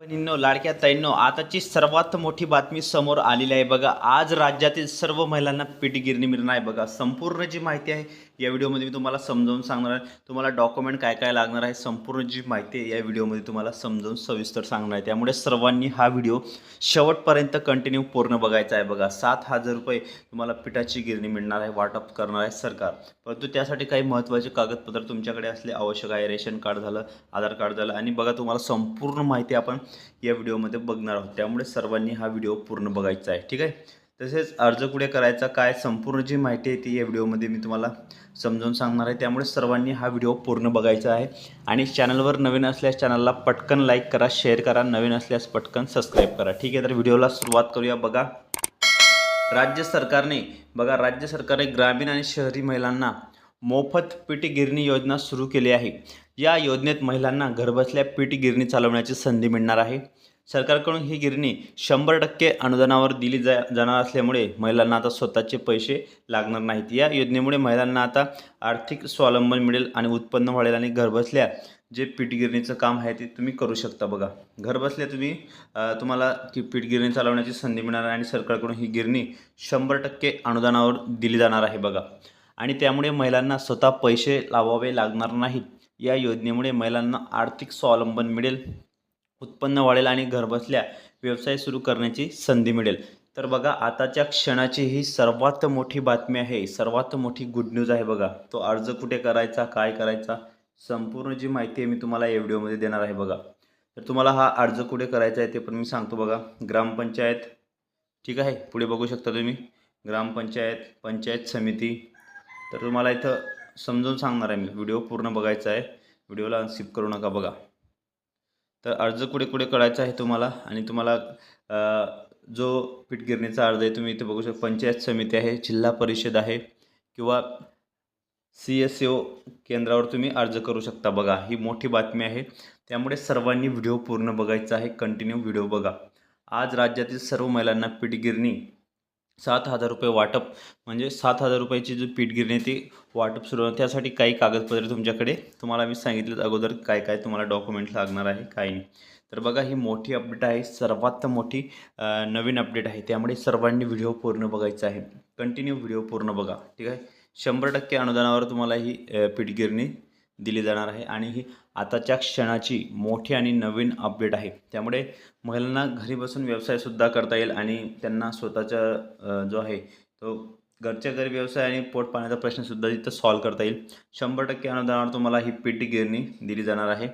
बहिणींनो लाडक्या ताईंनो आताची सर्वात मोठी बातमी समोर आलेली आहे बघा. आज राज्यातील सर्व महिलांना पीठ गिरणी मिळणार आहे बघा. संपूर्ण जी माहिती आहे या व्हिडिओमध्ये मी तुम्हाला समजावून सांगणार आहे. तुम्हाला डॉक्युमेंट काय काय लागणार आहे संपूर्ण जी माहिती आहे या व्हिडिओमध्ये तुम्हाला समजावून सविस्तर सांगणार आहे. त्यामुळे सर्वांनी हा व्हिडिओ शेवटपर्यंत कंटिन्यू पूर्ण बघायचा आहे बघा. सात हजार रुपये तुम्हाला पिठाची गिरणी मिळणार आहे वाटप करणार आहे सरकार. परंतु त्यासाठी काही महत्त्वाचे कागदपत्र तुमच्याकडे असले आवश्यक आहे. रेशन कार्ड झालं आधार कार्ड झालं आणि बघा तुम्हाला संपूर्ण माहिती आपण या व्हिडिओमध्ये बघणार आहोत. त्यामुळे सर्वांनी हा व्हिडिओ पूर्ण बघायचा आहे. ठीक आहे? तसेच अर्ज कुठे करायचा काय संपूर्ण जी माहिती आहे ती या व्हिडिओमध्ये मी तुम्हाला समजावून सांगणार आहे. त्यामुळे सर्वांनी हा व्हिडिओ पूर्ण बघायचा आहे. आणि चॅनलवर नवीन असल्यास चॅनलला पटकन लाईक करा शेअर करा नवीन असल्यास पटकन सबस्क्राईब करा. ठीक आहे तर व्हिडिओला सुरुवात करूया. बघा राज्य सरकारने बघा राज्य सरकारने ग्रामीण आणि शहरी महिलांना मोफत पीठ गिरणी योजना सुरू केली आहे. या योजनेत महिलांना घरबसल्या पीठ गिरणी चालवण्याची संधी मिळणार आहे. सरकारकडून ही गिरणी शंभर टक्के अनुदानावर दिली जा जाणार असल्यामुळे महिलांना आता स्वतःचे पैसे लागणार नाहीत. या योजनेमुळे महिलांना आता आर्थिक स्वावलंबन मिळेल आणि उत्पन्न वाढेल आणि घरबसल्या जे पीठ गिरणीचं काम आहे ते तुम्ही करू शकता बघा. घरबसल्या तुम्ही तुम्हाला ती पीठ गिरणी चालवण्याची संधी मिळणार आहे आणि सरकारकडून ही गिरणी शंभर टक्के अनुदानावर दिली जाणार आहे बघा. आणि त्यामुळे महिलांना स्वतः पैसे लावावे लागणार नाहीत. या योजनेमुळे महिलांना आर्थिक स्वावलंबन मिळेल उत्पन्न वाढेल आणि घरबसल्या व्यवसाय सुरू करण्याची संधी मिळेल. तर बघा आताच्या क्षणाची ही सर्वात मोठी बातमी आहे सर्वात मोठी गुड न्यूज आहे बघा. तो अर्ज कुठे करायचा काय करायचा संपूर्ण जी माहिती आहे मी तुम्हाला या व्हिडिओमध्ये देणार आहे बघा. तर तुम्हाला हा अर्ज कुठे करायचा आहे ते पण मी सांगतो बघा. ग्रामपंचायत ठीक आहे? पुढे बघू शकता तुम्ही. ग्रामपंचायत पंचायत समिती. तर तुम्हाला इथं समजून सांगणार आहे मी. व्हिडिओ पूर्ण बघायचा आहे. व्हिडिओला स्किप करू नका बघा. तर अर्ज कुठे कुठे करायचा आहे तुम्हाला? आणि तुम्हाला जो पीठगिरणीचा अर्ज आहे तुम्ही इथे बघू शकता पंचायत समिती आहे जिल्हा परिषद आहे किंवा सी एस ओ केंद्रावर तुम्ही अर्ज करू शकता बघा. ही मोठी बातमी आहे. त्यामुळे सर्वांनी व्हिडिओ पूर्ण बघायचा आहे कंटिन्यू व्हिडिओ बघा. आज राज्यातील सर्व महिलांना पीठगिरणी सात हजार रुपये वाटप म्हणजे सात हजार रुपयाची जी पीठ गिरणी आहे ती वाटप सुरू त्यासाठी काही कागदपत्रे तुमच्याकडे. तुम्हाला मी सांगितलं अगोदर काय काय तुम्हाला डॉक्युमेंट लागणार आहे काय नाही. तर बघा ही मोठी अपडेट आहे सर्वात मोठी नवीन अपडेट आहे. त्यामुळे सर्वांनी व्हिडिओ पूर्ण बघायचा आहे. कंटिन्यू व्हिडिओ पूर्ण बघा ठीक आहे? शंभर टक्के अनुदानावर तुम्हाला ही पीठ गिरणी दिली जाणार आहे. आणि ही आताच्या क्षणाची मोठी आणि नवीन अपडेट आहे. त्यामुळे महिलांना घरी बसून व्यवसायसुद्धा करता येईल आणि त्यांना स्वतःचा जो आहे तो घरच्या घरी व्यवसाय आणि पोट पाण्याचा प्रश्नसुद्धा तिथं सॉल्व करता येईल. शंभर टक्के अनुदानावर तुम्हाला ही पी टी गिरणी दिली जाणार आहे.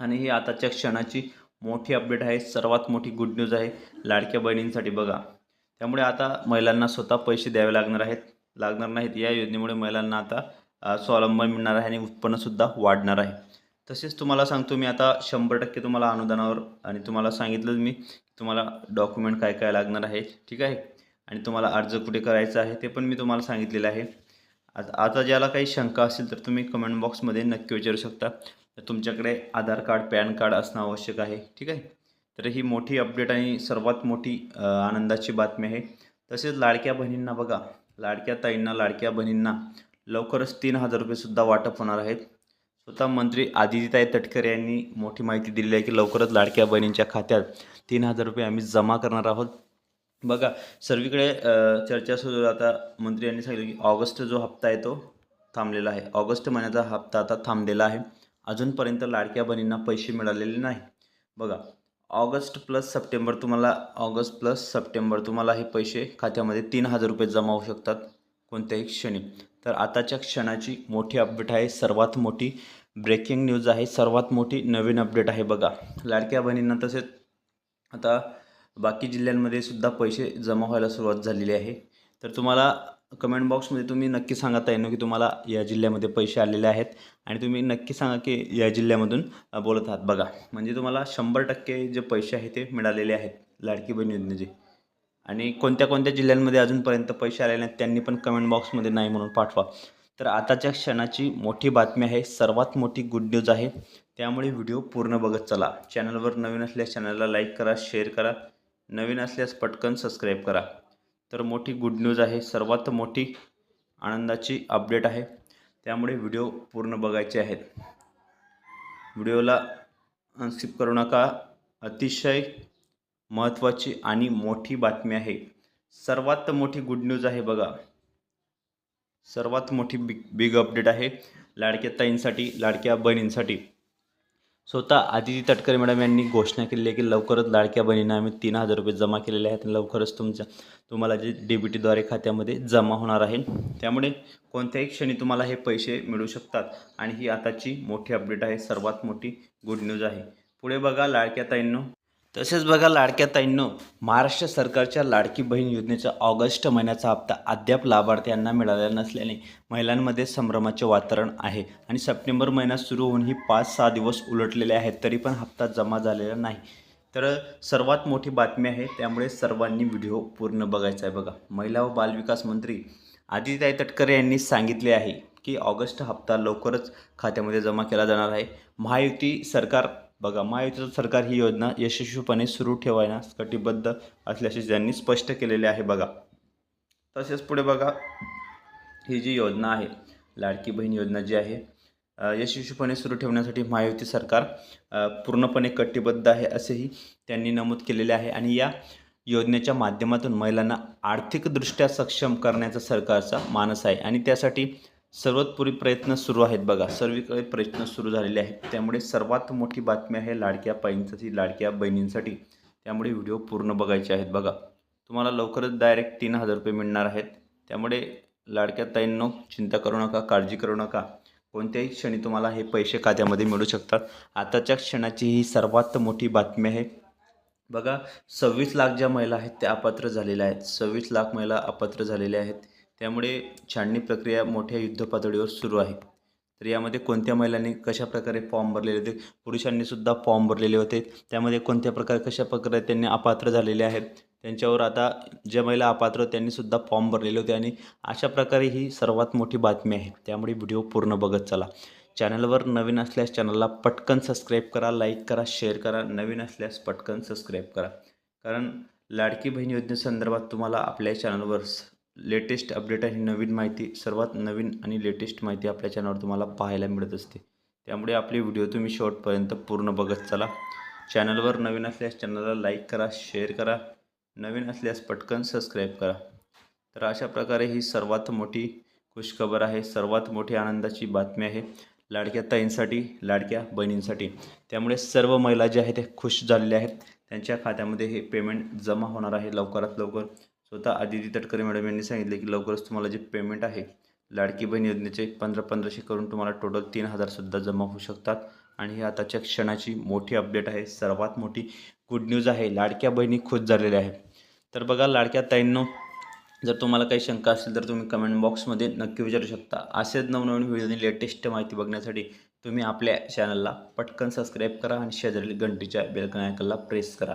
आणि ही आताच्या क्षणाची मोठी अपडेट आहे. सर्वात मोठी गुड न्यूज आहे. लाडक्या बहिणींसाठी बघा. त्यामुळे आता महिलांना स्वतः पैसे द्यावे लागणार आहेत. लागणार नाहीत. या योजनेमुळे महिलांना आता स्वावलंबन मिळणार आहे आणि उत्पन्नसुद्धा वाढणार आहे. तसेच तुम्हाला सांगतो मी आता शंभर टक्के तुम्हाला अनुदानावर आणि तुम्हाला सांगितलं मी तुम्हाला डॉक्युमेंट काय काय लागणार आहे ठीक आहे? आणि तुम्हाला अर्ज कुठे करायचा आहे ते पण मी तुम्हाला सांगितलेलं आहे. आता आता ज्याला काही शंका असेल तर तुम्ही कमेंट बॉक्समध्ये नक्की विचारू शकता. तर तुमच्याकडे आधार कार्ड पॅन कार्ड असणं आवश्यक आहे ठीक आहे? तर ही मोठी अपडेट आणि सर्वात मोठी आनंदाची बातमी आहे. तसेच लाडक्या बहिणींना बघा लाडक्या ताईंना लाडक्या बहिणींना लवकरच तीन हजार रुपयेसुद्धा वाटप होणार आहेत. स्वतः मंत्री आदितीताई तटकरे यांनी मोठी माहिती दिलेली आहे की लवकरच लाडक्या बहिणींच्या खात्यात तीन हजार रुपये आम्ही जमा करणार आहोत. बघा सर्वीकडे चर्चा सुरू आता मंत्री यांनी सांगितलं की ऑगस्ट जो हप्ता आहे तो थांबलेला आहे. ऑगस्ट महिन्याचा हप्ता आता थांबलेला आहे. अजूनपर्यंत लाडक्या बहिणींना पैसे मिळालेले नाही. बघा ऑगस्ट प्लस सप्टेंबर तुम्हाला ऑगस्ट प्लस सप्टेंबर तुम्हाला हे पैसे खात्यामध्ये तीन हजार रुपये जमा होऊ शकतात कोणत्याही क्षणी. तर आताच्या क्षणाची मोठी अपडेट आहे. सर्वात मोठी ब्रेकिंग न्यूज आहे. सर्वात मोठी नवीन अपडेट आहे बघा. लाडक्या बहिणींना तसेच आता बाकी जिल्ह्यांमध्ये सुद्धा पैसे जमा व्हायला सुरुवात झालेली आहे. तर तुम्हाला कमेंट बॉक्समध्ये तुम्ही नक्की सांगत आहे ना की तुम्हाला या जिल्ह्यामध्ये पैसे आलेले आहेत आणि तुम्ही नक्की सांगा की या जिल्ह्यामधून बोलत आहात. बघा म्हणजे तुम्हाला शंभर टक्के जे पैसे आहे ते मिळालेले आहेत लाडकी बहीण योजनेचे. आणि कोणत्या कोणत्या जिल्ह्यांमध्ये अजूनपर्यंत पैसे आलेले नाहीत त्यांनी पण कमेंट बॉक्समध्ये नाही म्हणून पाठवा. तर आताच्या क्षणाची मोठी बातमी आहे सर्वात मोठी गुड न्यूज आहे. त्यामुळे व्हिडिओ पूर्ण बघत चला. चॅनलवर नवीन असल्यास चॅनलला लाईक करा शेअर करा. नवीन असल्यास पटकन सबस्क्राईब करा. तर मोठी गुड न्यूज आहे सर्वात मोठी आनंदाची अपडेट आहे. त्यामुळे व्हिडिओ पूर्ण बघायचे आहेत. व्हिडिओला स्किप करू नका. अतिशय महत्त्वाची आणि मोठी बातमी आहे. सर्वात मोठी गुड न्यूज आहे बघा. सर्वात मोठी बिग बिग अपडेट आहे लाडक्या ताईंसाठी लाडक्या बहिणींसाठी. स्वतः आदिती तटकरे मॅडम यांनी घोषणा केलेली आहे की लवकरच लाडक्या बहिणींना आम्ही तीन हजार रुपये जमा केलेले आहेत आणि लवकरच तुमच्या तुम्हाला जे डी बी टीद्वारे खात्यामध्ये जमा होणार आहे. त्यामुळे कोणत्याही क्षणी तुम्हाला हे पैसे मिळू शकतात आणि ही आताची मोठी अपडेट आहे. सर्वात मोठी गुड न्यूज आहे. पुढे बघा लाडक्या ताईंनो. तसेच बघा लाडक्या ताईंनो महाराष्ट्र सरकारच्या लाडकी बहीण योजनेचा ऑगस्ट महिन्याचा हप्ता अद्याप लाभार्थ्यांना मिळालेला नसल्याने महिलांमध्ये संभ्रमाचे वातावरण आहे आणि सप्टेंबर महिना सुरू होऊनही पाच सहा दिवस उलटलेले आहेत तरी पण हप्ता जमा झालेला नाही. तर सर्वात मोठी बातमी आहे त्यामुळे सर्वांनी व्हिडिओ पूर्ण बघायचा आहे बघा. महिला व बालविकास मंत्री आदिताई तटकरे यांनी सांगितले आहे की ऑगस्ट हप्ता लवकरच खात्यामध्ये जमा केला जाणार आहे. महायुती सरकार बघा महायुतीचं सरकार ही योजना यशस्वीपणे सुरू ठेवण्यास कटिबद्ध असल्याचे त्यांनी स्पष्ट केलेले आहे बघा. तसेच पुढे बघा ही जी योजना आहे लाडकी बहीण योजना जी आहे यशस्वीपणे सुरू ठेवण्यासाठी महायुती सरकार पूर्णपणे कटिबद्ध आहे असेही त्यांनी नमूद केलेले आहे आणि या योजनेच्या माध्यमातून महिलांना आर्थिकदृष्ट्या सक्षम करण्याचा सरकारचा मानस आहे आणि त्यासाठी सर्वतपुरी प्रयत्न सुरू आहेत बघा. सर्वीकडे प्रयत्न सुरू झालेले आहेत. त्यामुळे सर्वात मोठी बातमी आहे लाडक्या पाईंसाठी लाडक्या बहिणींसाठी. त्यामुळे व्हिडिओ पूर्ण बघायचे आहेत बघा. तुम्हाला लवकरच डायरेक्ट तीन हजार रुपये मिळणार आहेत. त्यामुळे लाडक्या ताईंनो चिंता करू नका काळजी करू नका. कोणत्याही क्षणी तुम्हाला हे पैसे खात्यामध्ये मिळू शकतात. आताच्या क्षणाची ही सर्वात मोठी बातमी आहे. बघा सव्वीस लाख ज्या महिला आहेत त्या अपात्र झालेल्या आहेत. सव्वीस लाख महिला अपात्र झालेल्या आहेत. त्यामुळे छाननी प्रक्रिया मोठ्या युद्धपातळीवर सुरू आहे. तर यामध्ये कोणत्या महिलांनी कशा प्रकारे फॉर्म भरलेले होते? पुरुषांनी सुद्धा फॉर्म भरलेले होते. त्यामध्ये कोणत्या प्रकारे कशा प्रकारे त्यांनी अपात्र झालेले आहेत? त्यांच्यावर आता ज्या महिला अपात्र त्यांनी सुद्धा फॉर्म भरलेले होते आणि अशा प्रकारे ही सर्वात मोठी बातमी आहे. त्यामुळे व्हिडिओ पूर्ण बघत चला. चॅनलवर नवीन असल्यास चॅनलला पटकन सबस्क्राईब करा लाईक करा शेअर करा. नवीन असल्यास पटकन सबस्क्राईब करा. कारण लाडकी बहीण योजनेसंदर्भात तुम्हाला आपल्या चॅनलवर लेटेस्ट अपडेट आणि नवीन माहिती सर्वात नवीन आणि लेटेस्ट माहिती आपल्या चॅनलवर तुम्हाला पाहायला मिळत असते. त्यामुळे आपले व्हिडिओ तुम्ही शॉर्टपर्यंत पूर्ण बघत चला. चॅनलवर नवीन असल्यास चॅनलला लाईक करा शेअर करा. नवीन असल्यास पटकन सबस्क्राईब करा. तर अशा प्रकारे ही सर्वात मोठी खुशखबर आहे सर्वात मोठी आनंदाची बातमी आहे लाडक्या ताईंसाठी लाडक्या बहिणींसाठी. त्यामुळे सर्व महिला ज्या आहेत त्या खुश झालेल्या आहेत. त्यांच्या खात्यामध्ये हे पेमेंट जमा होणार आहे लवकरात लवकर. स्वतः आदिती तटकरे मॅडम यांनी सांगितले की लवकरच तुम्हाला जे पेमेंट आहे लाडकी बहीण योजनेचे पंधरा पंधराशे करून तुम्हाला टोटल तीन हजारसुद्धा जमा होऊ शकतात. आणि ही आताच्या क्षणाची मोठी अपडेट आहे. सर्वात मोठी गुड न्यूज आहे लाडक्या बहिणी खुश झालेल्या आहे तर बघा लाडक्या ताईंनो जर तुम्हाला काही शंका असेल तर तुम्ही कमेंट बॉक्समध्ये नक्की विचारू शकता. असेच नवनवीन व्हिडिओनी लेटेस्ट माहिती बघण्यासाठी तुम्ही आपल्या चॅनलला पटकन सबस्क्राईब करा आणि शेजारील घंटीच्या बेलकन आयकनला प्रेस करा.